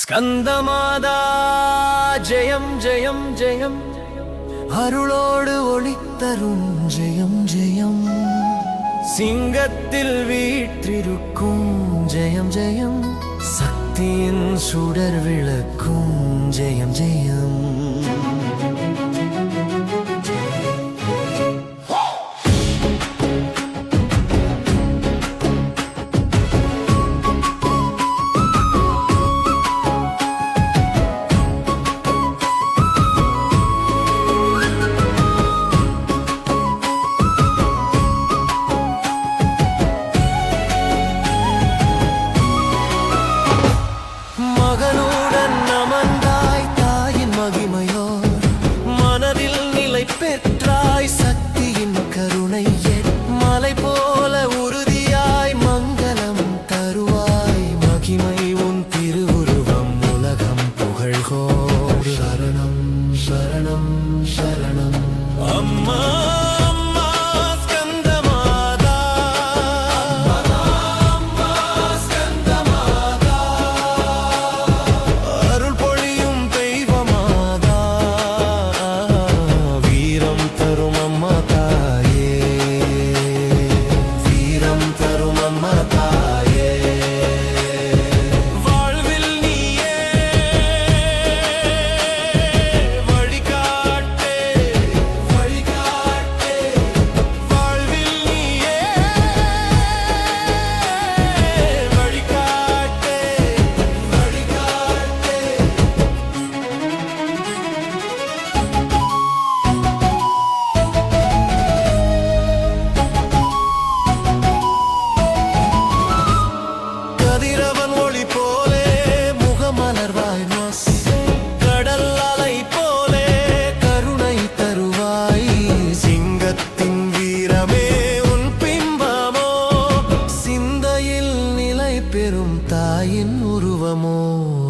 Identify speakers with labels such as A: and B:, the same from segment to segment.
A: ஸ்கந்தமாதா ஜெயம் ஜெயம் ஜெயம். அருளோடு ஒளித்தரும் ஜெயம் ஜெயம். சிங்கத்தில் வீற்றிருக்கும் ஜெயம் ஜெயம். சக்தியின் சுடர் விளக்கும் ஜெயம் ஜெயம். மகனுடன் அமர்ந்தாய் தாயின் மகிமையோ மனதில் நிலை பெற்றாய் சக்தியின் கருணை மலை போல உறுதியாய் மங்களம் தருவாய். மகிமை உன் திருவுருவம் உலகம் புகழ்கோ சரணம் சரணம் சரணம். அம்மா!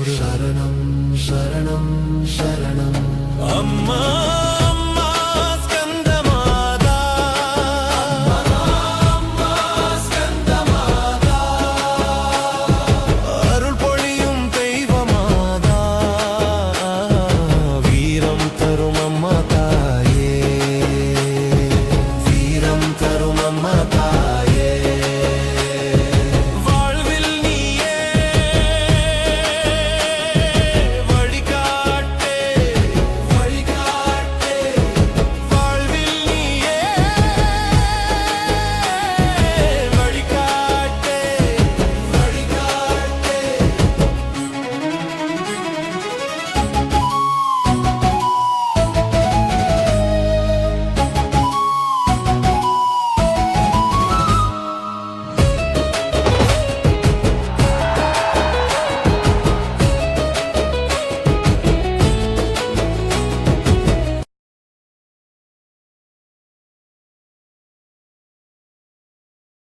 A: உருவமோ சரணம் சரணம் சரணம் அம்மா